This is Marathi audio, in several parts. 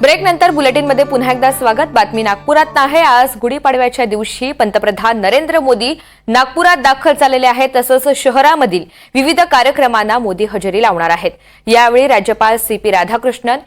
ब्रेक नंतर बुलेटिनमध्ये पुन्हा एकदा स्वागत. बातमी नागपुरात आहे. आज गुढीपाडव्याच्या दिवशी पंतप्रधान नरेंद्र मोदी नागपुरात दाखल झालेले आहेत. तसंच शहरामधील विविध कार्यक्रमांना मोदी हजेरी लावणार आहेत. यावेळी राज्यपाल सी पी राधाकृष्णन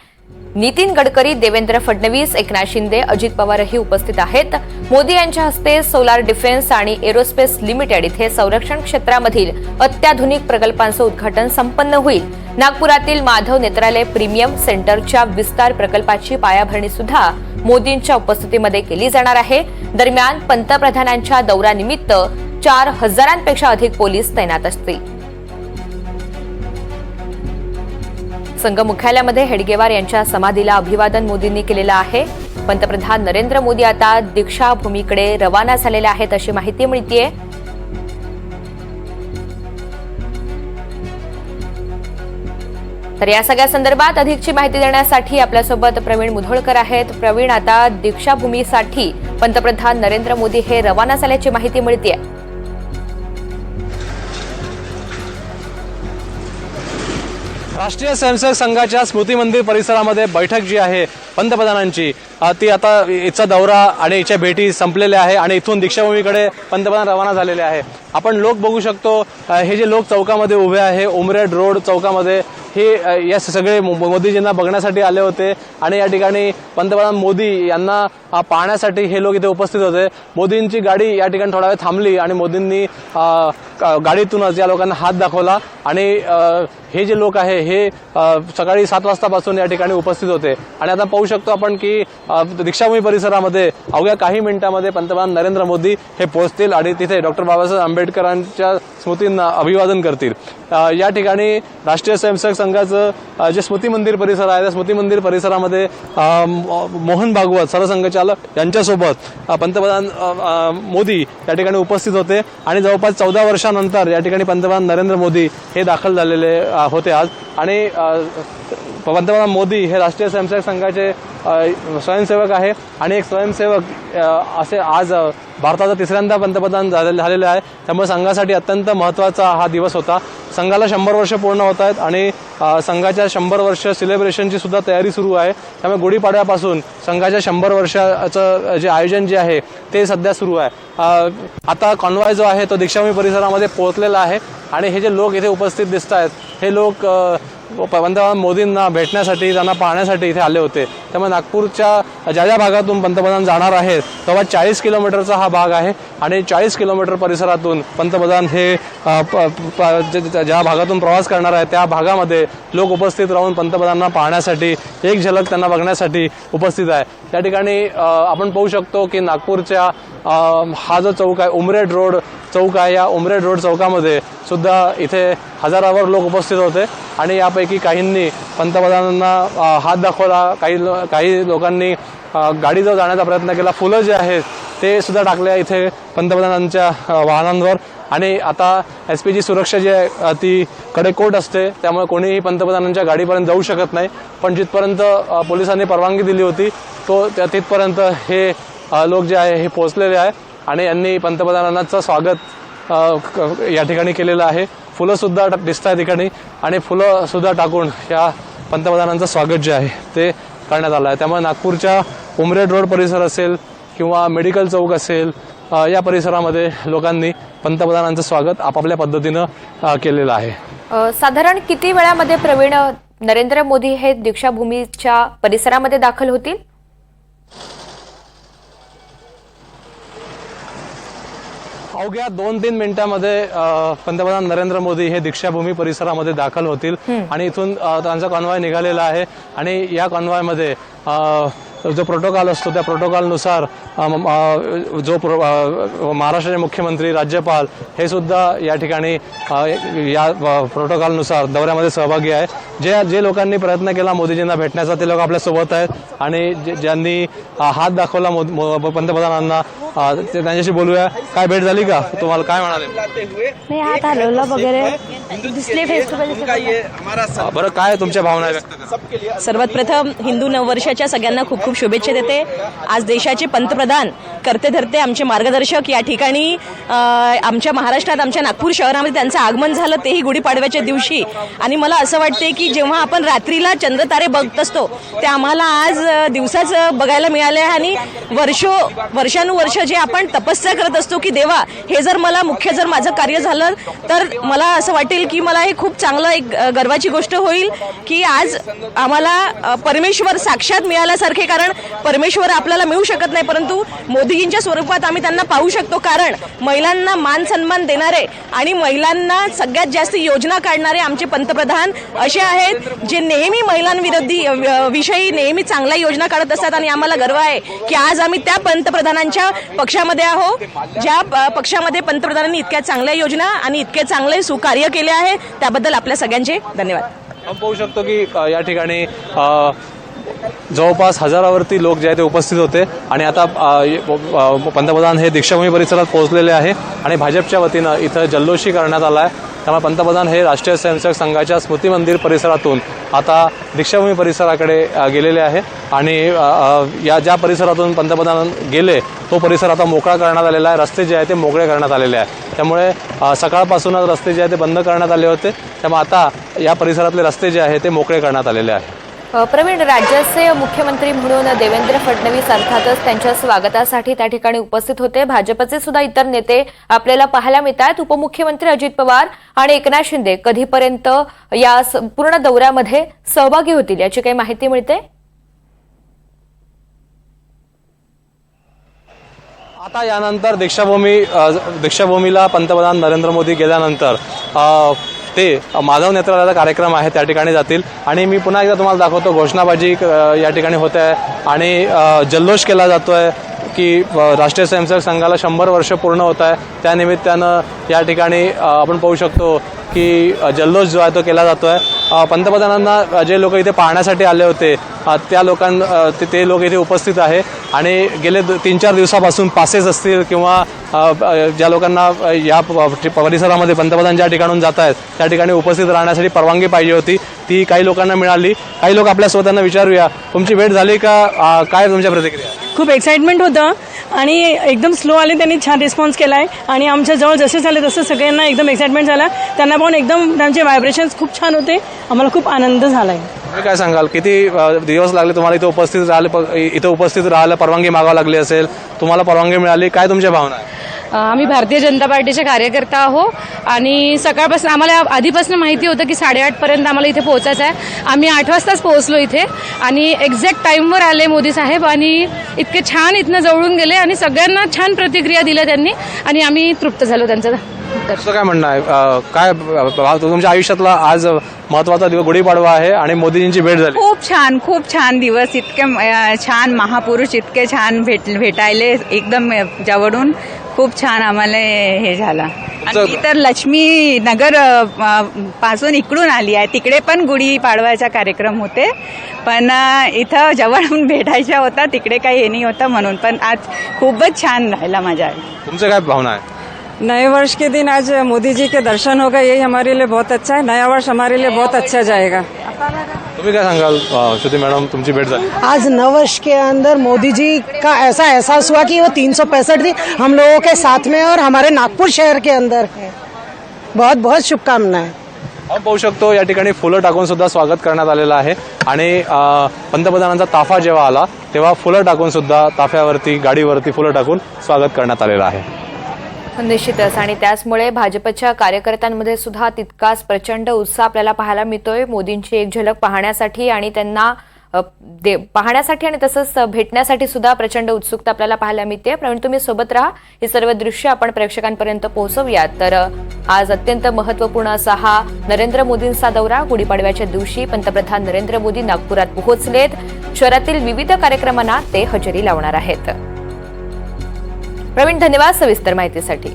नितीन गडकरी देवेंद्र फडणवीस एकनाथ शिंदे अजित पवारही उपस्थित आहेत. मोदी यांच्या हस्ते सोलार डिफेन्स आणि एरोस्पेस लिमिटेड इथे संरक्षण क्षेत्रामधील अत्याधुनिक प्रकल्पांचं उद्घाटन संपन्न होईल. नागपुरातील माधव नेत्रालय प्रीमियम सेंटरच्या विस्तार प्रकल्पाची पायाभरणी सुद्धा मोदींच्या उपस्थितीमध्ये केली जाणार आहे. दरम्यान पंतप्रधानांच्या दौऱ्यानिमित्त चार हजारांपेक्षा अधिक पोलीस तैनात असतील. संघ मुख्यालयामध्ये हेडगेवार यांच्या समाधीला अभिवादन मोदींनी केलेलं आहे. पंतप्रधान नरेंद्र मोदी आता दीक्षाभूमीकडे रवाना झालेले आहेत अशी माहिती मिळतीये. तर या सगळ्या संदर्भात अधिकची माहिती देण्यासाठी आपल्यासोबत प्रवीण मुधोळकर आहेत. प्रवीण आता दीक्षाभूमीसाठी पंतप्रधान नरेंद्र मोदी हे रवाना झाल्याची माहिती मिळते राष्ट्रीय स्वयंसेवक संघाच्या स्मृती मंदिर परिसरामध्ये बैठक जी आहे पंतप्रधानांची ती आता इथचा दौरा आणि इथच्या भेटी संपलेल्या आहे आणि इथून दीक्षाभूमीकडे पंतप्रधान रवाना झालेले आहे. आपण लोक बघू शकतो हे जे लोक चौकामध्ये उभे आहे उमरेड रोड चौकामध्ये हे या सगळे मो- मोदीजींना बघण्यासाठी आले होते आणि या ठिकाणी पंतप्रधान मोदी यांना पाहण्यासाठी हे लोक इथे उपस्थित होते. मोदींची गाडी या ठिकाणी थोडा वेळ थांबली आणि मोदींनी गाडीतूनच या लोकांना हात दाखवला आणि हे जे लोक आहे हे सकाळी सात वाजतापासून या ठिकाणी उपस्थित होते. आणि आता पाहू शकतो आपण की दीक्षाभूमी परिसरामध्ये अवघ्या काही मिनिटांमध्ये पंतप्रधान नरेंद्र मोदी हे पोहोचतील आणि तिथे डॉक्टर बाबासाहेब आंबेडकरांच्या स्मृतींना अभिवादन करतील. या ठिकाणी राष्ट्रीय स्वयंसेवक संघाचं जे स्मृती मंदिर परिसर आहे त्या स्मृती मंदिर परिसरामध्ये मो- मोहन भागवत सरसंघचालक यांच्यासोबत पंतप्रधान मोदी या ठिकाणी उपस्थित होते. आणि जवळपास चौदा वर्षानंतर या ठिकाणी पंतप्रधान नरेंद्र मोदी हे दाखल झालेले होते आज. आणि पंतप्रधान मोदी हे राष्ट्रीय स्वयंसेवक संघाचे स्वयंसेवक आहे आणि एक स्वयंसेवक असे आज भारताचा तिसऱ्यांदा पंतप्रधान झाले- झालेले आहे. त्यामुळे संघासाठी अत्यंत महत्त्वाचा हा दिवस होता. संघाला शंभर वर्ष पूर्ण होत आहेत आणि संघाच्या शंभर वर्ष सेलिब्रेशनची सुद्धा तयारी सुरू आहे. त्यामुळे गुढीपाडव्यापासून संघाच्या शंभर वर्षाचं जे आयोजन जे आहे ते सध्या सुरू आहे. आता कॉन्वॉय जो आहे तो दीक्षाभूमी परिसरामध्ये पोहोचलेला आहे आणि हे जे लोक इथे उपस्थित दिसत आहेत हे लोक पंतप्रधान मोदींना भेटण्यासाठी त्यांना पाहण्यासाठी इथे आले होते. त्यामुळे नागपूरच्या ज्या ज्या भागातून पंतप्रधान जाणार आहेत तेव्हा चाळीस किलोमीटरचा हा भाग आहे आणि चाळीस किलोमीटर परिसरातून पंतप्रधान हे प- ज्या भागातून प्रवास करणार आहे त्या भागामध्ये लोक उपस्थित राहून पंतप्रधानांना पाहण्यासाठी एक झलक त्यांना बघण्यासाठी उपस्थित आहे. त्या ठिकाणी आपण पाहू शकतो की नागपूरच्या हा जो चौक आहे उमरेड रोड चौक आहे या उमरेड रोड चौकामध्ये सुद्धा इथे हजारावर लोक उपस्थित होते. आणि यापैकी काहींनी पंतप्रधानांना हात दाखवला काही लो- काही लोकांनी गाडीजवळ जाण्याचा प्रयत्न केला. फुलं जे आहेत ते सुद्धा टाकले इथे पंतप्रधानांच्या वाहनांवर. आणि आता एस पी जी सुरक्षा जी आहे ती कडेकोट असते. त्यामुळे कोणीही पंतप्रधानांच्या गाडीपर्यंत जाऊ शकत नाही. पण जिथपर्यंत पोलिसांनी परवानगी दिली होती तो त्या तिथपर्यंत हे लोक जे आहे हे पोहोचलेले आहे आणि यांनी पंतप्रधानांचं स्वागत या ठिकाणी केलेलं आहे. फुलं सुद्धा दिसत आहे ठिकाणी आणि फुलं सुद्धा टाकून या पंतप्रधानांचं स्वागत जे आहे ते करण्यात आलं आहे. त्यामुळे नागपूरच्या उमरेड रोड परिसर असेल किंवा मेडिकल चौक असेल या परिसरामध्ये लोकांनी पंतप्रधानांचं स्वागत आपापल्या पद्धतीनं केलेलं आहे. साधारण किती वेळामध्ये प्रवीण नरेंद्र मोदी हे दीक्षाभूमीच्या परिसरामध्ये दाखल होतील? अवघ्या दोन तीन मिनिटांमध्ये पंतप्रधान नरेंद्र मोदी हे दीक्षाभूमी परिसरामध्ये दाखल होतील आणि इथून त्यांचा कॉन्वॉय निघालेला आहे आणि या कॉन्वॉयमध्ये जो प्रोटोकॉल असतो त्या प्रोटोकॉलनुसार जो प्रो महाराष्ट्राचे मुख्यमंत्री राज्यपाल हे सुद्धा या ठिकाणी या प्रोटोकॉलनुसार दौऱ्यामध्ये सहभागी आहे. जे जे लोकांनी प्रयत्न केला मोदीजींना भेटण्याचा ते लोक आपल्यासोबत आहेत आणि ज्यांनी हात दाखवला पंतप्रधानांना ते त्यांच्याशी बोलूया. काय भेट झाली का? तुम्हाला काय म्हणाले? नाही हात हलवला वगैरे. दिसले फेस टू फेस अ, बरं काय तुमच्या भावना आहे? व्यक्त करा सर्वात प्रथम हिंदू नववर्षाच्या सगळ्यांना खूप खूप शुभेच्छा देते. आज देशाचे पंतप्रधान करते धरते आमचे मार्गदर्शक या ठिकाणी आमच्या महाराष्ट्रात आमच्या नागपूर शहरामध्ये त्यांचं आगमन झालं तेही गुढीपाडव्याच्या दिवशी. आणि मला असं वाटते की जेव्हा आपण रात्रीला चंद्रतारे बघत असतो ते आम्हाला आज अ, दिवसाच बघायला मिळाले आणि वर्षो वर्षानुवर्ष जे आपण तपस्या करत असतो की देवा हे जर मला मुख्य जर माझं कार्य झालं तर मला असं वाटेल की मला हे खूप चांगलं एक गर्वाची गोष्ट होईल की आज आम्हाला परमेश्वर साक्षात मिळाल्यासारखे कारण परमेश्वर आपल्याला मिळू शकत नाही परंतु मोदीजींच्या स्वरूपात आम्ही त्यांना पाहू शकतो कारण महिलांना मान सन्मान देणारे आणि महिलांना सगळ्यात जास्त योजना काढणारे आमचे पंतप्रधान असे आहेत जे नेहमी महिलांविरोधी विषयी नेहमी चांगल्या योजना काढत असतात आणि आम्हाला गर्व आहे की आज आम्ही त्या पंतप्रधानांच्या पक्षामध्ये आहो ज्या पक्षामध्ये पंतप्रधानांनी इतक्या चांगल्या योजना आणि इतके चांगले सुकार्य केले आहे त्याबद्दल आपल्या सगळ्यांचे धन्यवाद. आपण पाहू शकतो की या ठिकाणी जवळपास हजारावरती लोक जे आहे ते उपस्थित होते आणि आता पंतप्रधान हे दीक्षाभूमी परिसरात पोहोचलेले आहे आणि भाजपच्या वतीनं इथं जल्लोषी करण्यात आला आहे. त्यामुळे पंतप्रधान हे राष्ट्रीय स्वयंसेवक संघाच्या स्मृती मंदिर परिसरातून आता दीक्षाभूमी परिसराकडे गेलेले आहे. आणि या ज्या परिसरातून पंतप्रधान गेले तो परिसर आता मोकळा करण्यात आलेला आहे. रस्ते जे आहे ते मोकळे करण्यात आलेले आहे. त्यामुळे सकाळपासूनच रस्ते जे आहे ते बंद करण्यात आले होते. त्यामुळे आता या परिसरातले रस्ते जे आहे ते मोकळे करण्यात आलेले आहे. प्रवीण राज्याचे मुख्यमंत्री म्हणून देवेंद्र फडणवीस अर्थातच त्यांच्या स्वागतासाठी त्या ठिकाणी उपस्थित होते. भाजपचे सुद्धा इतर नेते आपल्याला पाहायला मिळतात. उपमुख्यमंत्री अजित पवार आणि एकनाथ शिंदे कधीपर्यंत या पूर्ण दौऱ्यामध्ये सहभागी होतील याची काही माहिती मिळते? आता यानंतर दीक्षाभूमी दीक्षाभूमीला पंतप्रधान नरेंद्र मोदी गेल्यानंतर ते माधव नेत्रालयाचा कार्यक्रम आहे त्या ठिकाणी जातील. आणि मी पुन्हा एकदा तुम्हाला दाखवतो घोषणाबाजी या ठिकाणी होत. आहे आणि जल्लोष केला जातो आहे की राष्ट्रीय स्वयंसेवक संघाला शंभर वर्ष पूर्ण होत आहे. त्यानिमित्तानं या ठिकाणी आपण पाहू शकतो की जल्लोष जो आहे तो केला जातो आहे पंतप्रधानांना जे लोक इथे पाहण्यासाठी आले होते त्या लोकां ते- ते लोक इथे उपस्थित आहे. आणि गेले तीन चार दिवसापासून पासेस असतील किंवा ज्या लोकांना या प- परिसरामध्ये पंतप्रधान ज्या ठिकाणून जात आहेत त्या ठिकाणी उपस्थित राहण्यासाठी परवानगी पाहिजे होती. ती काही लोकांना मिळाली. काही लोक आपल्या स्वतःना विचारूया तुमची भेट झाली का? काय तुमच्या प्रतिक्रिया? खूप एक्साइटमेंट होतं. आणि एकदम स्लो आले त्यांनी छान रिस्पॉन्स केला आहे आणि आमच्याजवळ जसे झाले तसं सगळ्यांना एकदम एक्साइटमेंट झाला. त्यांना पाहून एकदम त्यांचे व्हायब्रेशन्स खूप छान होते. आम्हाला खूप आनंद झाला आहे तुम्ही काय सांगाल? किती दिवस लागले तुम्हाला इथे उपस्थित राहिले प- इथे उपस्थित राहायला परवानगी मागावी लागली असेल तुम्हाला परवानगी मिळाली काय तुमच्या भावना आहे आम्ही भारतीय जनता पार्टीचे कार्यकर्ता आहो आणि सकाळपासून आम्हाला आधीपासून माहिती होतं की साडेआठपर्यंत आम्हाला इथे पोहोचायचं आहे. आम्ही आठ वाजताच पोहोचलो इथे आणि एक्झॅक्ट टाईमवर आले मोदी साहेब आणि इतके छान इथनं जवळून गेले आणि सगळ्यांना छान प्रतिक्रिया दिल्या त्यांनी आणि आम्ही तृप्त झालो त्यांचं. तुमचं काय म्हणणं आहे? अ, काय अ, तुमच्या आयुष्यातला आज महत्त्वाचा दिवस गुढीपाडवा आहे आणि मोदीजींची भेट झाली. खूप छान खूप छान दिवस. इतके अ, छान महापुरुष इतके छान भेट भेटायले एकदम जवळून. खूप छान आम्हाला हे झालं. आणि तर लक्ष्मी नगर अ, अ, पासून इकडून आली आहे. तिकडे पण गुढी पाडवायचा कार्यक्रम होते. पण अ, इथं जवळून भेटायच्या होता तिकडे काही हे नाही होतं म्हणून. पण आज खूपच छान राहिला माझ्या तुमचं काय भावना आहे? नए वर्ष के दिन आज मोदी जी के दर्शन होगा यही हमारे लिए बहुत अच्छा है। नया वर्ष हमारे लिए बहुत अच्छा जाएगा। तुम्ही काय सांगाल श्रुती मॅडम तुमची भेट झाली. आज नववर्ष के अंदर मोदी जी का ऐसा एहसास हुआ कि वो तीन सौ पैंसठ दिन हम लोगों के साथ में है और हमारे नागपुर शहर के अंदर है। बहुत बहुत शुभकामनाएं। आपण पाहू शकतो या ठिकाणी फुलं टाकून सुद्धा स्वागत करण्यात आलेलं आहे. आणि पंतप्रधानांचा ताफा जेव्हा आला तेव्हा फुलं टाकून सुद्धा ताफ्यावरती गाडीवरती फुलं टाकून स्वागत करण्यात आलेलं आहे. निश्चितच. आणि त्याचमुळे भाजपच्या कार्यकर्त्यांमध्ये सुद्धा तितकाच प्रचंड उत्साह आपल्याला पाहायला मिळतोय. मोदींची एक झलक पाहण्यासाठी आणि त्यांना दे पाहण्यासाठी आणि तसंच भेटण्यासाठी सुद्धा प्रचंड उत्सुकता आपल्याला पाहायला मिळते. प्रवीण तुम्ही सोबत राहा. हे सर्व दृश्य आपण प्रेक्षकांपर्यंत पोहोचवूयात. तर आज अत्यंत महत्त्वपूर्ण असा हा नरेंद्र मोदींचा दौरा. गुढीपाडव्याच्या दिवशी पंतप्रधान नरेंद्र मोदी नागपुरात पोहोचलेत. शहरातील विविध कार्यक्रमांना ते हजेरी लावणार आहेत. प्रवीण धन्यवाद सविस्तर माहितीसाठी.